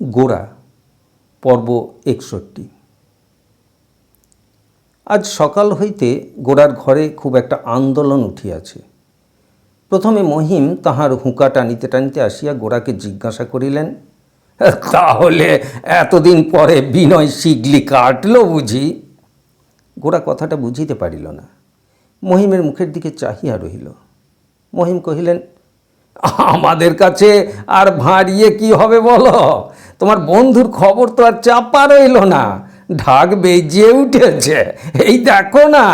গোড়া, পর্ব একষট্টি। আজ সকাল হইতে গোড়ার ঘরে খুব একটা আন্দোলন উঠিয়াছে। প্রথমে মহিম তাহার হুঁকা টানিতে টানিতে আসিয়া গোড়াকে জিজ্ঞাসা করিলেন, তাহলে এতদিন পরে বিনয় শিগলি কাটল বুঝি? গোড়া কথাটা বুঝিতে পারিল না। মহিমের মুখের দিকে চাহিয়া রহিল। মহিম কহিলেন, আমাদের কাছে আর ভাঁড়িয়ে কি হবে বলো? তোমার বন্ধুর খবর তো আর চাপা রইল না। ঢাক বেজিয়ে উঠেছে। এই দেখো না।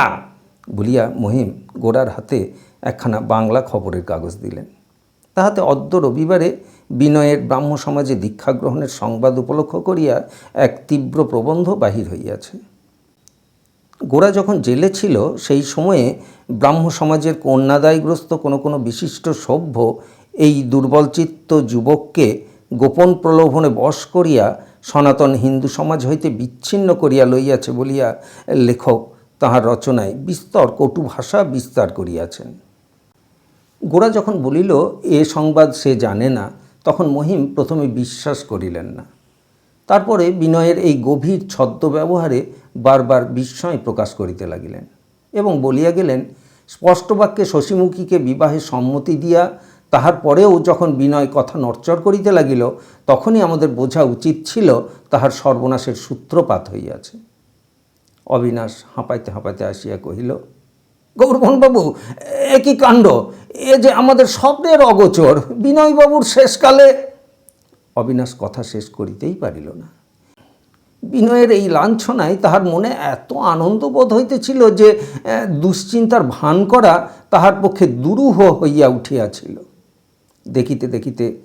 বলিয়া মহিম গোড়ার হাতে একখানা বাংলা খবরের কাগজ দিলেন। তাহাতে অদ্য রবিবারে বিনয়ের ব্রাহ্ম সমাজে দীক্ষা গ্রহণের সংবাদ উপলক্ষ করিয়া এক তীব্র প্রবন্ধ বাহির হইয়াছে। গোরা যখন জেলে ছিল, সেই সময়ে ব্রাহ্ম সমাজের কন্যাদায়গ্রস্ত কোনো কোনো বিশিষ্ট সভ্য এই দুর্বলচিত্ত যুবককে গোপন প্রলোভনে বশ করিয়া সনাতন হিন্দু সমাজ হইতে বিচ্ছিন্ন করিয়া লইয়াছে বলিয়া লেখক তাহার রচনায় বিস্তর কটু ভাষা বিস্তার করিয়াছেন। গোরা যখন বলিল, এ সংবাদ সে জানে না, তখন মহিম প্রথমে বিশ্বাস করিলেন না। তারপরে বিনয়ের এই গভীর ছদ্ম ব্যবহারে বারবার বিস্ময় প্রকাশ করিতে লাগিলেন এবং বলিয়া গেলেন, স্পষ্ট বাক্যে শশীমুখীকে বিবাহে সম্মতি দিয়া তাহার পরেও যখন বিনয় কথা নড়চড় করিতে লাগিল, তখনই আমাদের বোঝা উচিত ছিল তাহার সর্বনাশের সূত্রপাত হইয়াছে। অবিনাশ হাঁপাইতে হাঁপাইতে আসিয়া কহিল, গৌরমোহনবাবু, এ কি কাণ্ড? এ যে আমাদের স্বপ্নের অগোচর, বিনয়বাবুর শেষকালে অবিনাশ কথা শেষ করিতেই পারিল না। বিনয়ের এই লাঞ্ছনায় তাহার মনে এত আনন্দবোধ হইতেছিল যে দুশ্চিন্তার ভান করা তাহার পক্ষে দুরূহ হইয়া উঠিয়াছিল। দেখিতে দেখিতে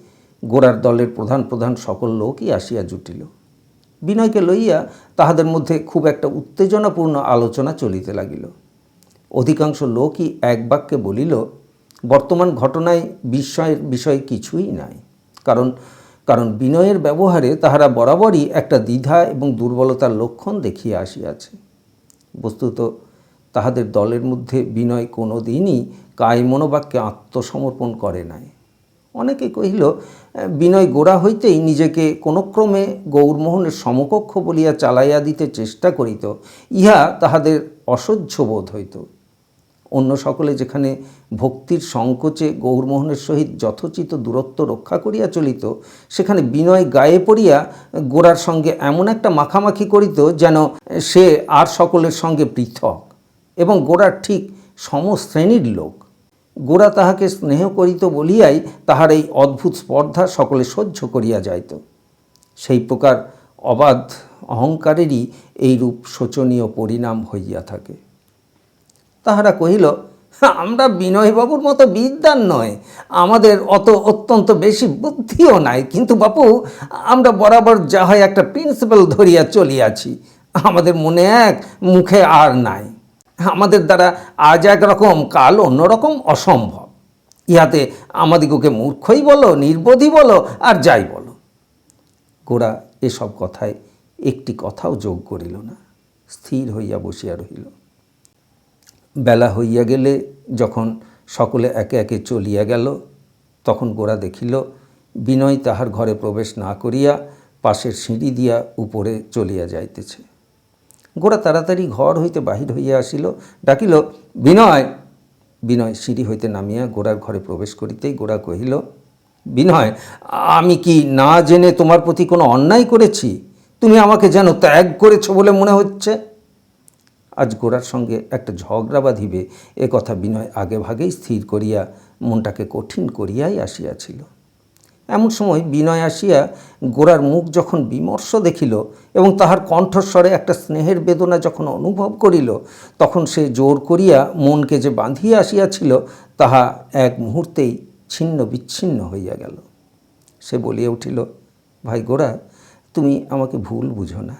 গোড়ার দলের প্রধান প্রধান সকল লোকই আসিয়া জুটিল। বিনয়কে লইয়া তাহাদের মধ্যে খুব একটা উত্তেজনাপূর্ণ আলোচনা চলিতে লাগিল। অধিকাংশ লোকই এক বাক্যে বলিল, বর্তমান ঘটনায় বিস্ময়ের বিষয় কিছুই নাই। কারণ কারণ বিনয়ের ব্যবহারে তাহারা বরাবরই একটা দ্বিধা এবং দুর্বলতার লক্ষণ দেখিয়া আসিয়াছে। বস্তুত তাহাদের দলের মধ্যে বিনয় কোনো দিনই কায় মনোবাক্যে আত্মসমর্পণ করে নাই। অনেকে কহিল বিনয় গোড়া হইতেই নিজেকে কোনো ক্রমে গৌরমোহনের সমকক্ষ বলিয়া চালাইয়া দিতে চেষ্টা করিত, ইহা তাহাদের অসহ্য বোধ হইত। অন্য সকলে যেখানে ভক্তির সংকোচে গৌরমোহনের সহিত যথোচিত দূরত্ব রক্ষা করিয়া চলিত, সেখানে বিনয় গায়ে পড়িয়া গোড়ার সঙ্গে এমন একটা মাখামাখি করিত যেন সে আর সকলের সঙ্গে পৃথক এবং গোড়ার ঠিক সমশ্রেণীর লোক। গোড়া তাহাকে স্নেহ করিত বলিয়াই তাহার এই অদ্ভুত স্পর্ধা সকলে সহ্য করিয়া যাইত। সেই প্রকার অবাধ অহংকারেরই এইরূপ শোচনীয় পরিণাম হইয়া থাকে। তাহারা কহিল, আমরা বিনয়বাবুর মতো বিদ্যান নয়, আমাদের অত অত্যন্ত বেশি বুদ্ধিও নাই। কিন্তু বাপু, আমরা বরাবর যা হয় একটা প্রিন্সিপাল ধরিয়া চলিয়াছি, আমাদের মনে এক মুখে আর নাই। আমাদের দ্বারা আজ একরকম, কাল অন্যরকম অসম্ভব। ইহাতে আমাদিগকে মূর্খই বলো নির্বোধই বলো, আর যাই বলো। গোরা এসব কথায় একটি কথাও যোগ করিল না। স্থির হইয়া বসিয়া রহিল। বেলা হইয়া গেলে যখন সকলে একে একে চলিয়া গেল, তখন গোরা দেখিল, বিনয় তাহার ঘরে প্রবেশ না করিয়া পাশের সিঁড়ি দিয়া উপরে চলিয়া যাইতেছে। গোরা তাড়াতাড়ি ঘর হইতে বাহির হইয়া আসিল, ডাকিল, বিনয়! বিনয় সিঁড়ি হইতে নামিয়া গোড়ার ঘরে প্রবেশ করিতেই গোরা কহিল, বিনয়, আমি কি না জেনে তোমার প্রতি কোনো অন্যায় করেছি? তুমি আমাকে যেন ত্যাগ করেছ বলে মনে হচ্ছে? আজ গোড়ার সঙ্গে একটা ঝগড়া বাঁধিবে, এ কথা বিনয় আগে ভাগেই স্থির করিয়া মনটাকে কঠিন করিয়াই আসিয়াছিল। এমন সময় বিনয় আসিয়া গোরার মুখ যখন বিমর্ষ দেখিল এবং তাহার কণ্ঠস্বরে একটা স্নেহের বেদনা যখন অনুভব করিল, তখন সে জোর করিয়া মনকে যে বাঁধিয়া আসিয়াছিল, তাহা এক মুহূর্তেই ছিন্ন বিচ্ছিন্ন হইয়া গেল। সে বলিয়া উঠিল, ভাই গোরা, তুমি আমাকে ভুল বুঝো না।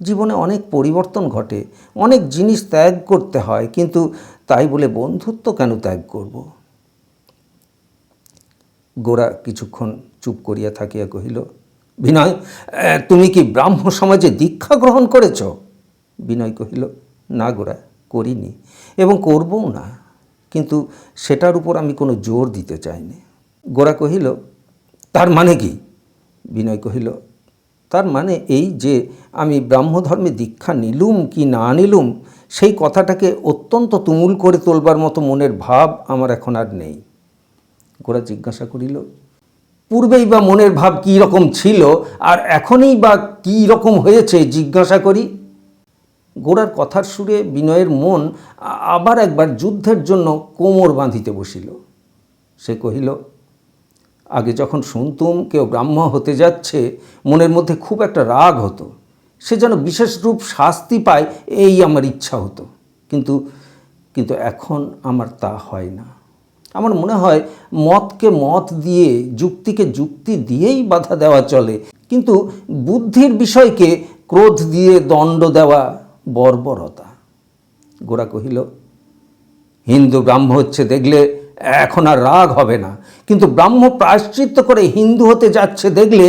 জীবনে অনেক পরিবর্তন ঘটে, অনেক জিনিস ত্যাগ করতে হয়, কিন্তু তাই বলে বন্ধুত্ব কেন ত্যাগ করব? গোরা কিছুক্ষণ চুপ করিয়া থাকিয়া কহিল, বিনয় তুমি কি ব্রাহ্ম সমাজে দীক্ষা গ্রহণ করেছ? বিনয় কহিল, না গোরা, করিনি এবং করবও না, কিন্তু সেটার উপর আমি কোনো জোর দিতে চাইনি। গোরা কহিল, তার মানে কি? বিনয় কহিল, তার মানে এই যে আমি ব্রাহ্মধর্মে দীক্ষা নিলুম কি না নিলুম, সেই কথাটাকে অত্যন্ত তুমুল করে তোলবার মতো মনের ভাব আমার এখন আর নেই। গোরা জিজ্ঞাসা করিল, পূর্বেই বা মনের ভাব কী রকম ছিল আর এখনই বা কী রকম হয়েছে জিজ্ঞাসা করি? গোড়ার কথার সুরে বিনয়ের মন আবার একবার যুদ্ধের জন্য কোমর বাঁধিতে বসিল। সে কহিল, আগে যখন শুনতুম কেউ ব্রাহ্ম হতে যাচ্ছে, মনের মধ্যে খুব একটা রাগ হতো। সে যেন বিশেষ রূপ শাস্তি পায়, এই আমার ইচ্ছা হতো। কিন্তু কিন্তু এখন আমার তা হয় না। আমার মনে হয় মতকে মত দিয়ে, যুক্তিকে যুক্তি দিয়েই বাধা দেওয়া চলে। কিন্তু বুদ্ধির বিষয়কে ক্রোধ দিয়ে দণ্ড দেওয়া বর্বরতা। গোরা কহিল, হিন্দু ব্রাহ্ম হচ্ছে দেখলে এখন আর রাগ হবে না। কিন্তু ব্রাহ্ম প্রায়শ্চিত্ত করে হিন্দু হতে যাচ্ছে দেখলে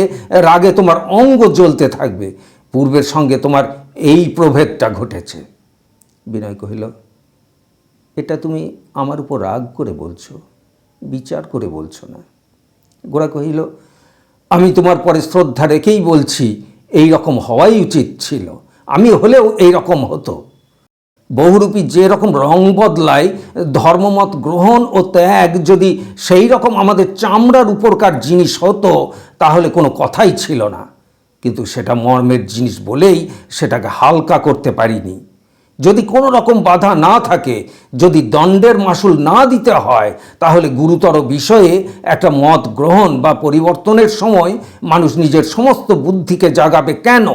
রাগে তোমার অঙ্গ জ্বলতে থাকবে। পূর্বের সঙ্গে তোমার এই প্রভেদটা ঘটেছে। বিনয় কহিল এটা তুমি আমার উপর রাগ করে বলছো, বিচার করে বলছো না। গোরা কহিল, আমি তোমার পরে শ্রদ্ধা রেখেই বলছি, এই রকম হওয়াই উচিত ছিল। আমি হলেও এই রকম হতো। বহুরূপী যে রকম রং বদলায়, ধর্মমত গ্রহণ ও ত্যাগ যদি সেই রকম আমাদের চামড়ার উপরকার জিনিস হতো, তাহলে কোনো কথাই ছিল না। কিন্তু সেটা মর্মের জিনিস বলেই সেটাকে হালকা করতে পারিনি। যদি কোনো রকম বাধা না থাকে, যদি দণ্ডের মাসুল না দিতে হয়, তাহলে গুরুতর বিষয়ে একটা মত গ্রহণ বা পরিবর্তনের সময় মানুষ নিজের সমস্ত বুদ্ধিকে জাগাবে কেন?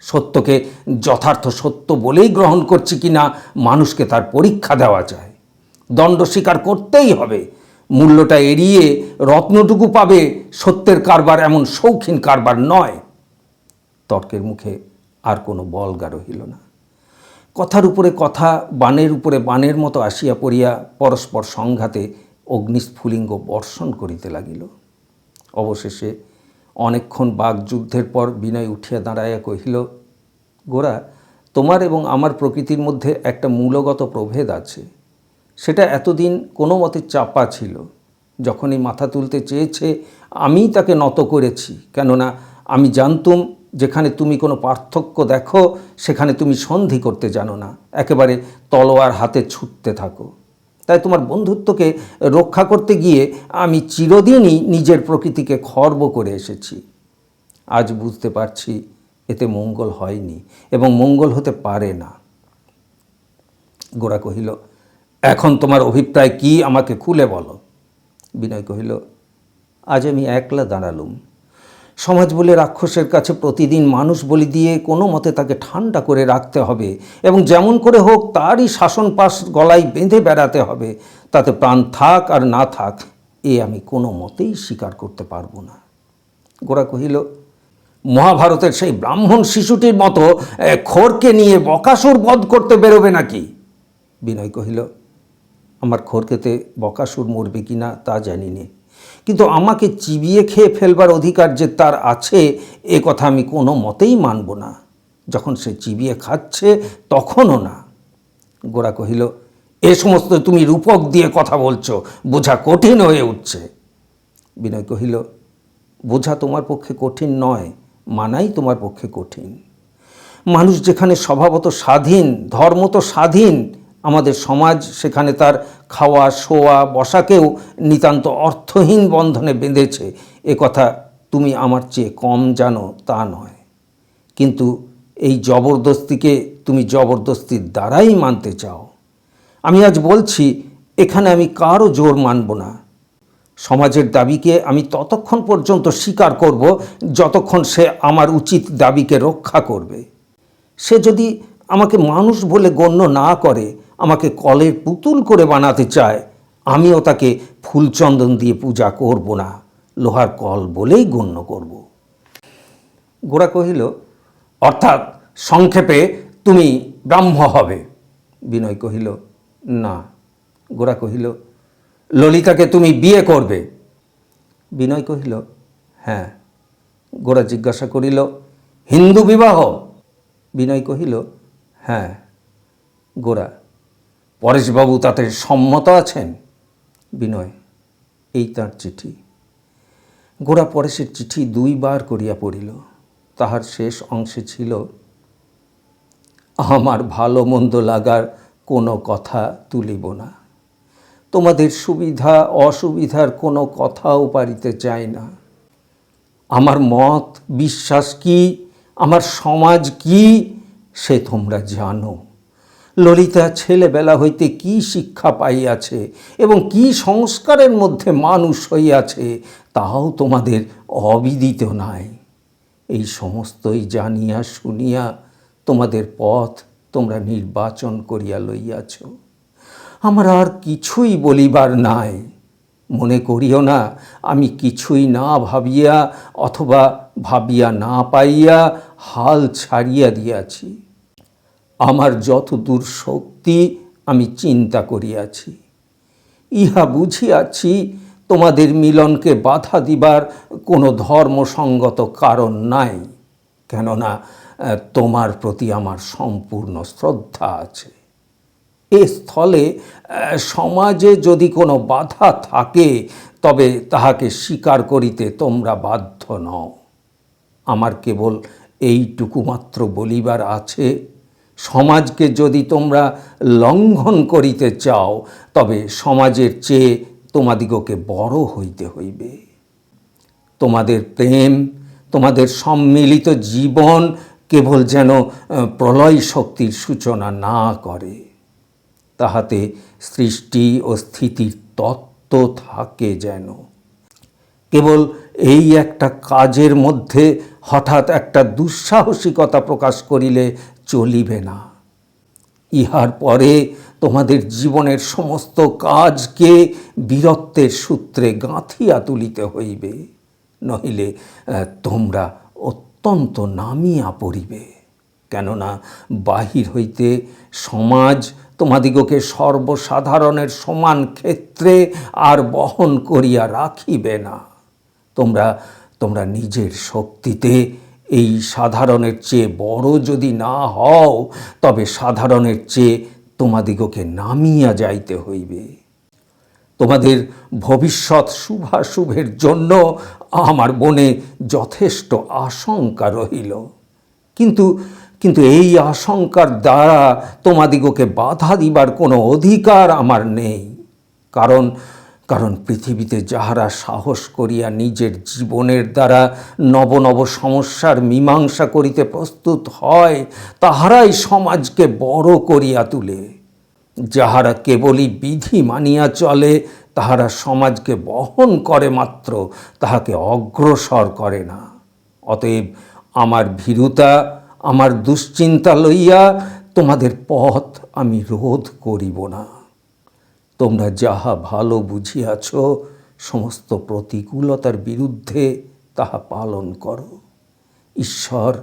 সত্যকে যথার্থ সত্য বলেই গ্রহণ করছি কি না মানুষকে তার পরীক্ষা দেওয়া যায়। দণ্ড স্বীকার করতেই হবে। মূল্যটা এড়িয়ে রত্নটুকু পাবে সত্যের কারবার এমন শৌখিন কারবার নয়। তর্কের মুখে আর কোনো বলগা রহিল না। কথার উপরে কথা বানের উপরে বানের মতো আসিয়া পড়িয়া পরস্পর সংঘাতে অগ্নিস্ফুলিঙ্গ বর্ষণ করিতে লাগিল। অবশেষে অনেকক্ষণ বাগযুদ্ধের পর বিনয় উঠিয়া দাঁড়াইয়া কহিল, গোরা, তোমার এবং আমার প্রকৃতির মধ্যে একটা মূলগত প্রভেদ আছে। সেটা এতদিন কোনো মতে চাপা ছিল। যখনই মাথা তুলতে চেয়েছে, আমিই তাকে নত করেছি। কেননা আমি জানতুম যেখানে তুমি কোনো পার্থক্য দেখো, সেখানে তুমি সন্ধি করতে জানো না। একেবারে তলোয়ার হাতে ছুটতে থাকো। তাই তোমার বন্ধুত্বকে রক্ষা করতে গিয়ে আমি চিরদিনই নিজের প্রকৃতিকে খর্ব করে এসেছি। আজ বুঝতে পারছি এতে মঙ্গল হয়নি এবং মঙ্গল হতে পারে না। গোরা কহিল, এখন তোমার অভিপ্রায় কি আমাকে খুলে বলো? বিনয় কহিল, আজ আমি একলা দাঁড়ালুম। সমাজ বলে রাক্ষসের কাছে প্রতিদিন মানুষ বলি দিয়ে কোনো মতে তাকে ঠান্ডা করে রাখতে হবে এবং যেমন করে হোক তারই শাসন পাশ গলায় বেঁধে বেড়াতে হবে। তাতে প্রাণ থাক আর না থাক, এ আমি কোনো মতেই স্বীকার করতে পারব না। গোরা কহিল, মহাভারতের সেই ব্রাহ্মণ শিশুটির মতো খোরকে নিয়ে বকাসুর বধ করতে বেরোবে নাকি? বিনয় কহিল, আমার খোরকেতে বকাসুর মরবে কি না তা জানি নে। কিন্তু আমাকে চিবিয়ে খেয়ে ফেলবার অধিকার যে তার আছে, এ কথা আমি কোনো মতেই মানব না। যখন সে চিবিয়ে খাচ্ছে, তখনও না। গোরা কহিল, এ সমস্ত তুমি রূপক দিয়ে কথা বলছো, বোঝা কঠিন হয়ে উঠছে। বিনয় কহিল, বোঝা তোমার পক্ষে কঠিন নয়, মানাই তোমার পক্ষে কঠিন। মানুষ যেখানে স্বভাবত স্বাধীন ধর্ম তো স্বাধীন আমাদের সমাজ, সেখানে তার খাওয়া, শোয়া, বসাকেও নিতান্ত অর্থহীন বন্ধনে বেঁধেছে। এ কথা তুমি আমার চেয়ে কম জানো, তা নয়। কিন্তু এই জবরদস্তিকে তুমি জবরদস্তির দ্বারাই মানতে চাও। আমি আজ বলছি, এখানে আমি কারও জোর মানব না। সমাজের দাবিকে আমি ততক্ষণ পর্যন্ত স্বীকার করব, যতক্ষণ সে আমার উচিত দাবিকে রক্ষা করবে। সে যদি আমাকে মানুষ বলে গণ্য না করে আমাকে কলের পুতুল করে বানাতে চায়। আমিও তাকে ফুলচন্দন দিয়ে পূজা করব না, লোহার কল বলেই গণ্য করব। গোরা কহিল, অর্থাৎ সংক্ষেপে তুমি ব্রাহ্ম হবে? বিনয় কহিল, না। গোরা কহিল, ললিতাকে তুমি বিয়ে করবে? বিনয় কহিল হ্যাঁ। গোরা জিজ্ঞাসা করিল, হিন্দু বিবাহ? বিনয় কহিল হ্যাঁ। গোরা পরেশবাবু তাতে সম্মত আছেন? বিনয়, এই তার চিঠি। গোড়া পরেশের চিঠি দুইবার করিয়া পড়িল। তাহার শেষ অংশে ছিল, আমার ভালো মন্দ লাগার কোনো কথা তুলিব না। তোমাদের সুবিধা, অসুবিধার কোনো কথাও পারিতে চাই না। আমার মত, বিশ্বাস কি? আমার সমাজ কি? সে তোমরা জানো। ললিতা, ছেলেবেলা হইতে কি শিক্ষা পাইয়াছে এবং কি সংস্কারের মধ্যে মানুষ হইয়াছে তাও তোমাদের অবিদিত নাই। এই সমস্তই জানিয়া শুনিয়া তোমাদের পথ তোমরা নির্বাচন করিয়া লইয়াছ। আমার আর কিছুই বলিবার নাই। মনে করিও না, আমি কিছুই না ভাবিয়া অথবা ভাবিয়া না পাইয়া হাল ছাড়িয়া দিয়াছি। আমার যতদূর শক্তি আমি চিন্তা করিয়াছি, ইহা বুঝিয়াছি তোমাদের মিলনকে বাধা দিবার কোনো ধর্মসঙ্গত কারণ নাই, কেননা তোমার প্রতি আমার সম্পূর্ণ শ্রদ্ধা আছে। এ স্থলে সমাজে যদি কোনো বাধা থাকে, তবে তাহাকে স্বীকার করিতে তোমরা বাধ্য নও। আমার কেবল এইটুকু মাত্র বলিবার আছে সমাজকে যদি তোমরা লঙ্ঘন করিতে চাও, তবে সমাজের চেয়ে তোমাদিগকে বড় হইতে হইবে। তোমাদের প্রেম, তোমাদের সম্মিলিত জীবন কেবল যেন প্রলয় শক্তির সূচনা না করে। তাহাতে সৃষ্টি ও স্থিতির তত্ত্ব থাকে যেন। কেবল এই একটা কাজের মধ্যে হঠাৎ একটা দুঃসাহসিকতা প্রকাশ করিলে চলিবে না। ইহার পরে তোমাদের জীবনের সমস্ত কাজকে বীরত্বের সূত্রে গাঁথিয়া তুলিতে হইবে, নহিলে তোমরা অত্যন্ত নামিয়া পড়িবে। কেননা বাহির হইতে সমাজ তোমাদিগকে সর্বসাধারণের সমান ক্ষেত্রে আর বহন করিয়া রাখিবে না। তোমরা তোমরা নিজের শক্তিতে এই সাধারণের চেয়ে বড় যদি না হও, তবে সাধারণের চেয়ে তোমাদিগকে নামিয়া যাইতে হইবে। তোমাদের ভবিষ্যৎ শুভাশুভের জন্য আমার মনে যথেষ্ট আশঙ্কা রহিল। কিন্তু কিন্তু এই আশঙ্কার দ্বারা তোমাদিগকে বাধা দিবার কোনো অধিকার আমার নেই। কারণ কারণ পৃথিবীতে যাহারা সাহস করিয়া নিজের জীবনের দ্বারা নব নব সমস্যার মীমাংসা করিতে প্রস্তুত হয়, তাহারাই সমাজকে বড় করিয়া তুলে। যাহারা কেবলই বিধি মানিয়া চলে, তাহারা সমাজকে বহন করে মাত্র, তাহাকে অগ্রসর করে না। অতএব আমার ভীরুতা, আমার দুশ্চিন্তা লইয়া তোমাদের পথ আমি রোধ করিব না। তোমরা যাহা ভালো বুঝিয়াছ, সমস্ত প্রতিকূলতার বিরুদ্ধে তাহা পালন করো। ঈশ্বর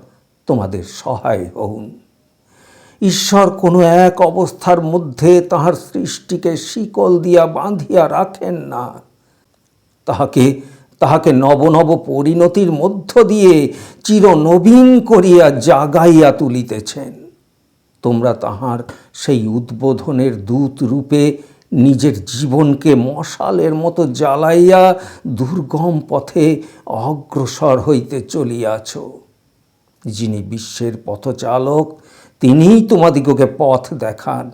তোমাদের সহায় হউন। ঈশ্বর কোনো এক অবস্থার মধ্যে তাহার সৃষ্টিকে শিকল দিয়া বাঁধিয়া রাখেন না। তাহাকে তাহাকে নব নব পরিণতির মধ্য দিয়ে চিরনবীন করিয়া জাগাইয়া তুলিতেছেন। তোমরা তাহার সেই উদ্বোধনের দূত রূপে নিজের জীবনকে মশালের মতো জ্বালাইয়া দুর্গম পথে অগ্রসর হইতে চলিয়াছ। যিনি বিশ্বের পথচালক, তিনিই তোমাদিগকে পথ দেখান।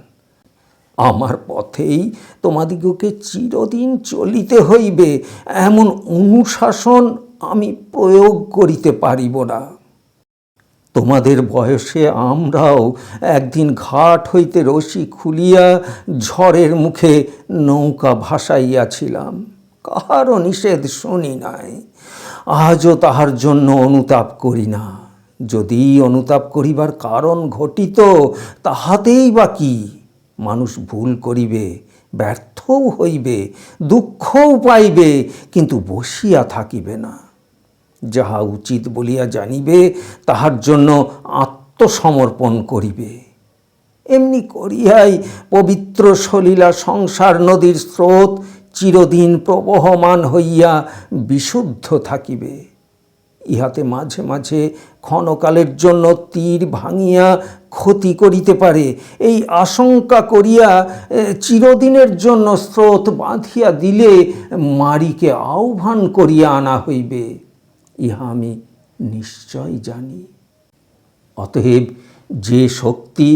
আমার পথেই তোমাদিগকে চিরদিন চলিতে হইবে, এমন অনুশাসন আমি প্রয়োগ করিতে পারিব না। তোমাদের বয়সে আমরাও একদিন ঘাট হইতে রশি খুলিয়া ঝড়ের মুখে নৌকা ভাসাইয়াছিলাম। কাহারও নিষেধ শুনি নাই। আজও তাহার জন্য অনুতাপ করি না। যদি অনুতাপ করিবার কারণ ঘটিত, তাহাতেই বা কি? মানুষ ভুল করিবে, ব্যর্থও হইবে, দুঃখও পাইবে, কিন্তু বসিয়া থাকিবে না। যাহা উচিত বলিয়া জানিবে, তাহার জন্য আত্মসমর্পণ করিবে। এমনি করিয়াই পবিত্র সলীলা সংসার নদীর স্রোত চিরদিন প্রবহমান হইয়া বিশুদ্ধ থাকিবে। ইহাতে মাঝে মাঝে ক্ষণকালের জন্য তীর ভাঙিয়া ক্ষতি করিতে পারে। এই আশঙ্কা করিয়া চিরদিনের জন্য স্রোত বাঁধিয়া দিলে মারিকে আহ্বান করিয়া আনা হইবে। ইহা আমি নিশ্চয় জানি। অতএব যে শক্তি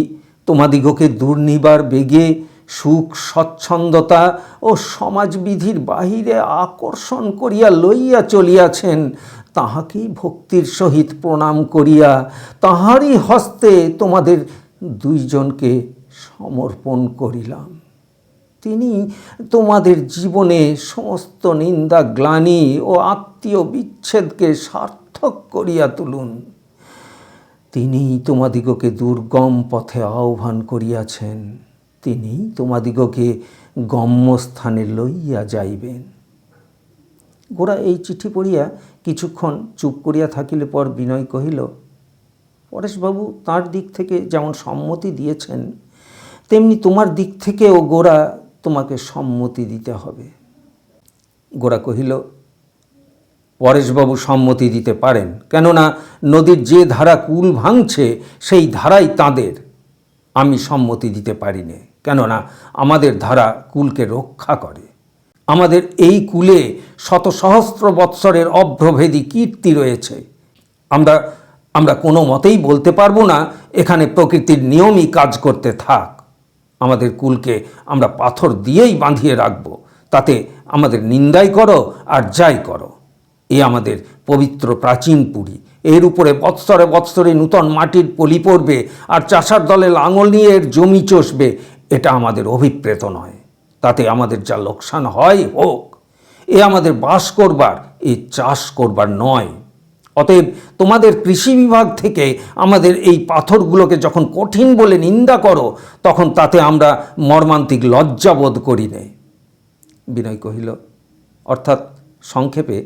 তোমাদিগকে দুর্নিবার বেগে সুখ, স্বচ্ছন্দতা ও সমাজবিধির বাহিরে আকর্ষণ করিয়া লইয়া চলিয়াছেন, তাহাকেই ভক্তির সহিত প্রণাম করিয়া তাহারই হস্তে তোমাদের দুইজনকে সমর্পণ করিলাম। তিনি তোমাদের জীবনে সমস্ত নিন্দা, গ্লানি ও আত্মীয় বিচ্ছেদকে সার্থক করিয়া তুলুন। তিনি তোমাদিগকে দুর্গম পথে আহ্বান করিয়াছেন। তিনি তোমাদিগকে গম্যস্থানে লইয়া যাইবেন। গোরা এই চিঠি পড়িয়া কিছুক্ষণ চুপ করিয়া থাকিলে পর বিনয় কহিল, পরেশবাবু, তার দিক থেকে যেমন সম্মতি দিয়েছেন, তেমনি তোমার দিক থেকেও গোরা তোমাকে সম্মতি দিতে হবে। গোরা কহিল, পরেশবাবু সম্মতি দিতে পারেন, কেননা নদীর যে ধারা কুল ভাঙছে, সেই ধারাই তাদের। আমি সম্মতি দিতে পারি নে কেননা আমাদের ধারা কুলকে রক্ষা করে। আমাদের এই কুলে শত সহস্র বৎসরের অভ্রভেদী কীর্তি রয়েছে। আমরা আমরা কোনো মতেই বলতে পারব না, এখানে প্রকৃতির নিয়মই কাজ করতে থাক। আমাদের কুলকে আমরা পাথর দিয়েই বাঁধিয়ে রাখব। তাতে আমাদের নিন্দাই করো আর যাই করো। এ আমাদের পবিত্র প্রাচীন পুরী। এর উপরে বৎসরে বৎসরে নূতন মাটির পলি পড়বে আর চাষার দলে লাঙল নিয়ে এর জমি চষবে। এটা আমাদের অভিপ্রেত নয়। তাতে আমাদের যা লোকসান হয়, হোক। এ আমাদের বাস করবার, এ চাষ করবার নয়। অতএব তোমাদের কৃষি বিভাগ থেকে আমাদের এই পাথরগুলোকে যখন কঠিন বলে নিন্দা করো, তখন তাতে আমরা মর্মান্তিক লজ্জাবোধ করি নে। বিনয় কহিল, অর্থাৎ সংক্ষেপে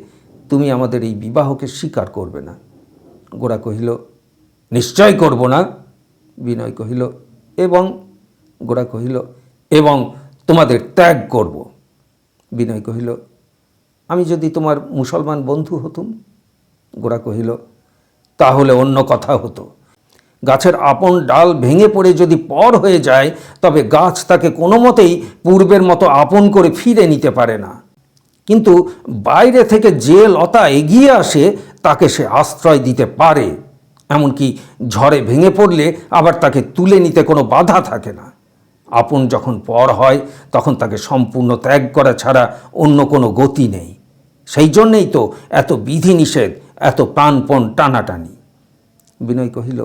তুমি আমাদের এই বিবাহকে স্বীকার করবে না। গোরা কহিল, নিশ্চয় করব না। বিনয় কহিল, এবং গোরা কহিল, এবং তোমাদের ত্যাগ করব। বিনয় কহিল, আমি যদি তোমার মুসলমান বন্ধু হতুম গোরা কহিল, তাহলে অন্য কথা হতো। গাছের আপন ডাল ভেঙে পড়ে যদি পর হয়ে যায়, তবে গাছ তাকে কোনো মতেই পূর্বের মতো আপন করে ফিরে নিতে পারে না। কিন্তু বাইরে থেকে যে লতা এগিয়ে আসে, তাকে সে আশ্রয় দিতে পারে। এমনকি ঝড়ে ভেঙে পড়লে আবার তাকে তুলে নিতে কোনো বাধা থাকে না। আপন যখন পর হয়, তখন তাকে সম্পূর্ণ ত্যাগ করা ছাড়া অন্য কোনো গতি নেই। সেই জন্যেই তো এত বিধিনিষেধ এত প্রাণপণ টানাটানি। বিনয় কহিল,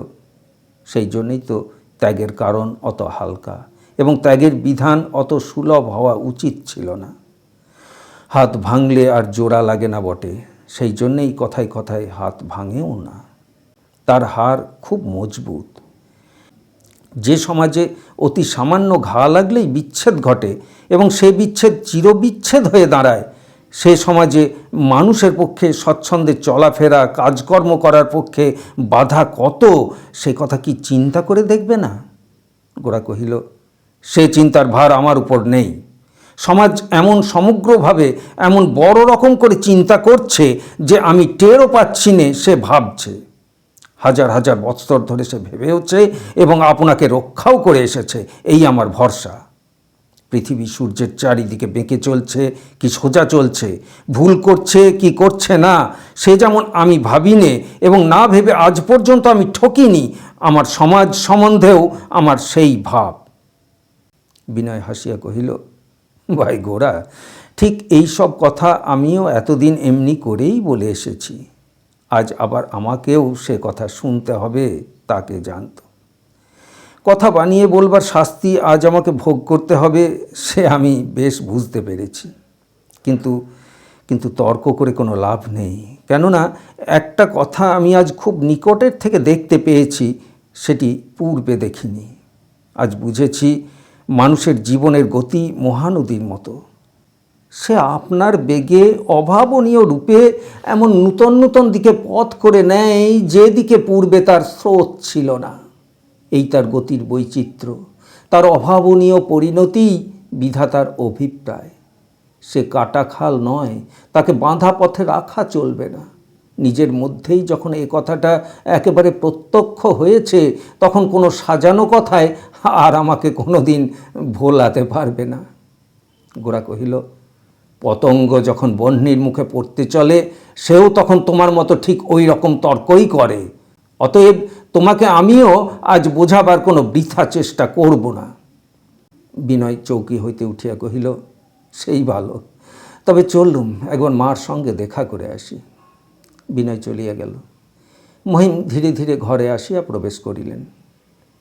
সেই জন্যই তো ত্যাগের কারণ অত হালকা এবং ত্যাগের বিধান অত সুলভ হওয়া উচিত ছিল না। হাত ভাঙলে আর জোড়া লাগে না বটে, সেই জন্যেই কথায় কথায় হাত ভাঙেও না। তার হার খুব মজবুত। যে সমাজে অতি সামান্য ঘা লাগলেই বিচ্ছেদ ঘটে এবং সে বিচ্ছেদ চিরবিচ্ছেদ হয়ে দাঁড়ায় সে সমাজে মানুষের পক্ষে স্বচ্ছন্দে চলাফেরা, কাজকর্ম করার পক্ষে বাধা কত, সে কথা কি চিন্তা করে দেখবে না? গোরা কহিল, সে চিন্তার ভার আমার উপর নেই। সমাজ এমন সমগ্রভাবে এমন বড় রকম করে চিন্তা করছে যে আমি টেরও পাচ্ছি নে, সে ভাবছে। হাজার হাজার বৎসর ধরে সে ভেবেওছে এবং আপনাকে রক্ষাও করে এসেছে, এই আমার ভরসা। পৃথিবী সূর্যের চারিদিকে বেঁকে চলছে, কি সোজা চলছে, ভুল করছে, কি করছে না, সে যেমন আমি ভাবিনে এবং না ভেবে আজ পর্যন্ত আমি ঠকিনি, আমার সমাজ সম্বন্ধেও আমার সেই ভাব। বিনয় হাসিয়া কহিল, ভাই গোরা, ঠিক এই সব কথা আমিও এতদিন এমনি করেই বলে এসেছি। আজ আবার আমাকেও সে কথা শুনতে হবে, তাকে জানত। কথা বানিয়ে বলবার শাস্তি আজ আমাকে ভোগ করতে হবে, সে আমি বেশ বুঝতে পেরেছি। কিন্তু কিন্তু তর্ক করে কোনো লাভ নেই। কেননা, একটা কথা আমি আজ খুব নিকটের থেকে দেখতে পেয়েছি, সেটি পূর্বে দেখিনি। আজ বুঝেছি, মানুষের জীবনের গতি মহানদীর মতো। সে আপনার বেগে অভাবনীয় রূপে এমন নূতন নূতন দিকে পথ করে নেয় যে দিকে পূর্বে তার স্রোত ছিল না। এই তার গতির বৈচিত্র্য। তার অভাবনীয় পরিণতি বিধাতার অভিপ্রায়। সে কাটা খাল নয়, তাকে বাঁধা পথে রাখা চলবে না। নিজের মধ্যেই যখন এ কথাটা একেবারে প্রত্যক্ষ হয়েছে, তখন কোনো সাজানো কথায় আর আমাকে কোনো দিন ভোলাতে পারবে না। গোরা কহিল, পতঙ্গ যখন বহ্নির মুখে পড়তে চলে, সেও তখন তোমার মতো ঠিক ওই রকম তর্কই করে। অতএব তোমাকে আমিও আজ বোঝাবার কোনো বৃথা চেষ্টা করব না। বিনয় চৌকি হইতে উঠিয়া কহিল সেই ভালো। তবে চললুম একবার মার সঙ্গে দেখা করে আসি। বিনয় চলিয়া গেল। মহিম ধীরে ধীরে ঘরে আসিয়া প্রবেশ করিলেন।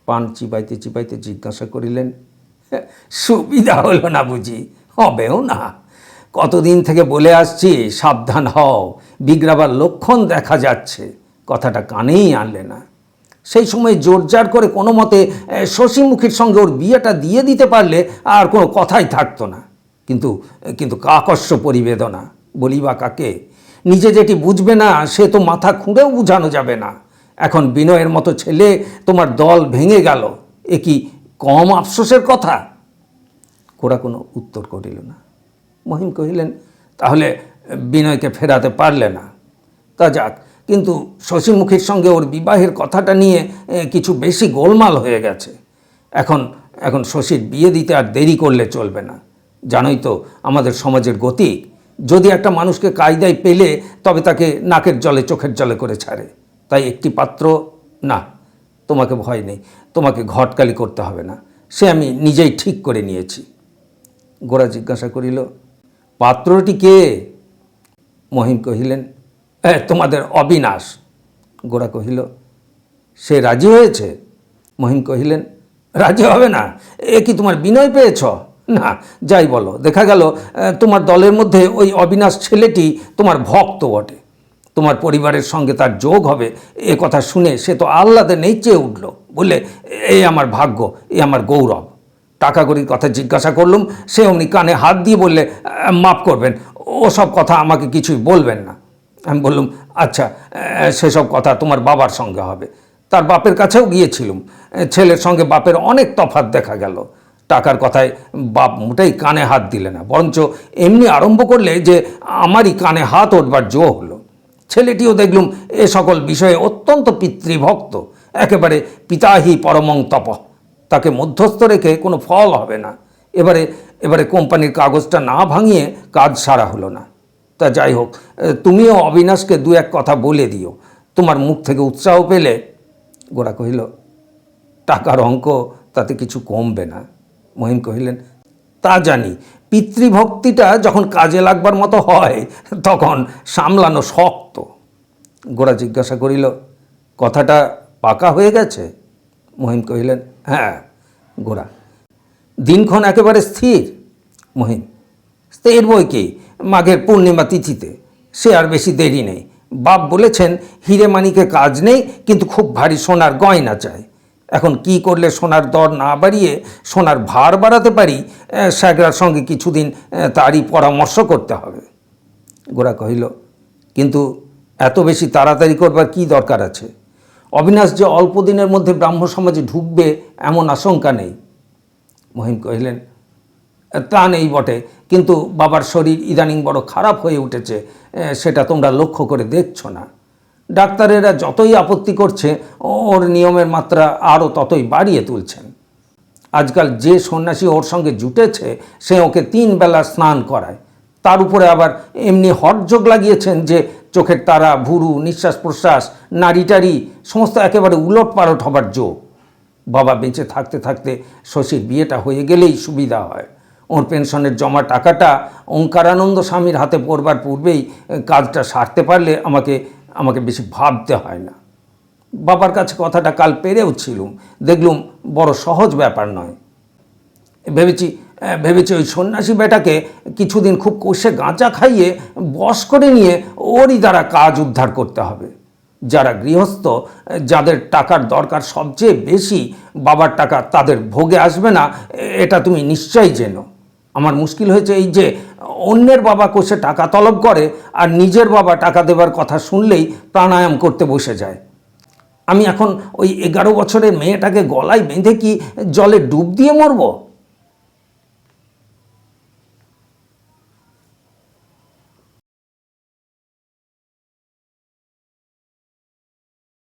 পান চিবাইতে চিবাইতে জিজ্ঞাসা করিলেন "হ্যাঁ, সুবিধা হলো না বুঝি? হবেও না। কতদিন থেকে বলে আসছি সাবধান হও। বিগ্রাবার লক্ষণ দেখা যাচ্ছে। কথাটা কানেই আনলে না। সেই সময় জোরজার করে কোনো মতে শশীমুখীর সঙ্গে ওর বিয়েটা দিয়ে দিতে পারলে আর কোনো কথাই থাকতো না। কিন্তু কিন্তু কাকস্য পরিবেদনা বলি বা কাকে? নিজে যেটি বুঝবে না, সে তো মাথা খুঁড়েও বুঝানো যাবে না। এখন বিনয়ের মতো ছেলে তোমার দল ভেঙে গেল, এ কি কম আফসোসের কথা? কোরা কোনো উত্তর করিল না। মহিম কহিলেন, তাহলে বিনয়কে ফেরাতে পারলে না। তা যাক কিন্তু শশীমুখীর সঙ্গে ওর বিবাহের কথাটা নিয়ে কিছু বেশি গোলমাল হয়ে গেছে। এখন এখন শশীর বিয়ে দিতে আর দেরি করলে চলবে না। জানোই তো আমাদের সমাজের গতি। যদি একটা মানুষকে কায়দায় পেলে তবে তাকে নাকের জলে চোখের জলে করে ছাড়ে। তাই একটি পাত্র না তোমাকে ভয় নেই। তোমাকে ঘটকালি করতে হবে না। সে আমি নিজেই ঠিক করে নিয়েছি। গোরা জিজ্ঞাসা করিল পাত্রটি কে? মহিম কহিলেন "এ, তোমাদের অবিনাশ। গোরা কহিল, সে রাজি হয়েছে? মহিম কহিলেন, রাজি হবে না। এ কি তোমার বিনয় পেয়েছ? না, যাই বলো, দেখা গেল তোমার দলের মধ্যে ওই অবিনাশ ছেলেটি তোমার ভক্ত বটে। তোমার পরিবারের সঙ্গে তার যোগ হবে। এ কথা শুনে সে তো আহ্লাদে নেচে উঠল। বলে এই আমার ভাগ্য, এ আমার গৌরব। টাকা করির কথা জিজ্ঞাসা করলুম। সে অমনি কানে হাত দিয়ে বললে মাফ করবেন, ও সব কথা আমাকে কিছুই বলবেন না। আমি বললুম আচ্ছা সেসব কথা তোমার বাবার সঙ্গে হবে। তার বাপের কাছেও গিয়েছিলুম। ছেলের সঙ্গে বাপের অনেক তফাৎ দেখা গেল। টাকার কথায় বাপ মোটেই কানে হাত দিলে না, বরঞ্চ এমনি আরম্ভ করলে যে আমারই কানে হাত ওঠবার জো হলো। ছেলেটিও দেখলুম, এ সকল বিষয়ে অত্যন্ত পিতৃভক্ত। একেবারে পিতাহি পরমং তপ। তাকে মধ্যস্থ রেখে কোনো ফল হবে না। এবারে এবারে কোম্পানির কাগজটা না ভাঙিয়ে কাজ সারা হলো না। তা যাই হোক তুমিও অবিনাশকে দু এক কথা বলে দিও। তোমার মুখ থেকে উৎসাহ পেলে, গোরা কহিল, টাকার অঙ্ক তাতে কিছু কমবে না। মহিম কহিলেন, তা জানি, পিতৃভক্তিটা যখন কাজে লাগবার মতো হয়, তখন সামলানো শক্ত। গোরা জিজ্ঞাসা করিল, কথাটা পাকা হয়ে গেছে? মহিম কহিলেন হ্যাঁ গোরা, দিনক্ষণ একেবারে স্থির। মহিম, স্থির বই কি? মাঘের পূর্ণিমা তিথিতে। সে আর বেশি দেরি নেই। বাপ বলেছেন, হিরে মানিকে কাজ নেই, কিন্তু খুব ভারী সোনার গয়না চায় এখন কি করলে সোনার দর না বাড়িয়ে সোনার ভার বাড়াতে পারি? স্যাগরার সঙ্গে কিছুদিন তারই পরামর্শ করতে হবে। গোরা কহিল, কিন্তু এত বেশি তাড়াতাড়ি করবার কি দরকার আছে? অবিনাশ যে অল্প দিনের মধ্যে ব্রাহ্ম সমাজে ঢুকবে, এমন আশঙ্কা নেই। মহিম কহিলেন তা এই বটে। কিন্তু বাবার শরীর ইদানিং বড় খারাপ হয়ে উঠেছে সেটা তোমরা লক্ষ্য করে দেখছ না। ডাক্তারেরা যতই আপত্তি করছে, ওর নিয়মের মাত্রা আরও ততই বাড়িয়ে তুলছেন। আজকাল যে সন্ন্যাসী ওর সঙ্গে জুটেছে, সে ওকে তিন বেলা স্নান করায়। তার উপরে আবার এমনি হটযোগ লাগিয়েছেন যে চোখের তারা, ভুরু, নিঃশ্বাস প্রশ্বাস, নাড়ি টাড়ি, সমস্ত একেবারে উলট পালট হবার যোগ। বাবা বেঁচে থাকতে থাকতে শশীর বিয়েটা হয়ে গেলেই সুবিধা হয়। ওর পেনশনের জমা টাকাটা ওঙ্কারানন্দ স্বামীর হাতে পড়বার পূর্বেই কাজটা সারতে পারলে আমাকে আমাকে বেশি ভাবতে হয় না। বাবার কাছে কথাটা কাল পেরেও ছিলুম। দেখলুম বড় সহজ ব্যাপার নয়। ভেবেছি ভেবেছি ওই সন্ন্যাসী বেটাকে কিছুদিন খুব কষে গাঁজা খাইয়ে বশ করে নিয়ে ওরই দ্বারা কাজ উদ্ধার করতে হবে। যারা গৃহস্থ যাদের টাকার দরকার সবচেয়ে বেশি, বাবার টাকা তাদের ভোগে আসবে না এটা তুমি নিশ্চয়ই জেনো। আমার মুশকিল হয়েছে এই যে অন্যের বাবা কোষে টাকা তলব করে আর নিজের বাবা টাকা দেবার কথা শুনলেই প্রাণায়াম করতে বসে যায়। আমি এখন ওই এগারো বছরের মেয়েটাকে গলায় বেঁধে কি জলে ডুব দিয়ে মরবো?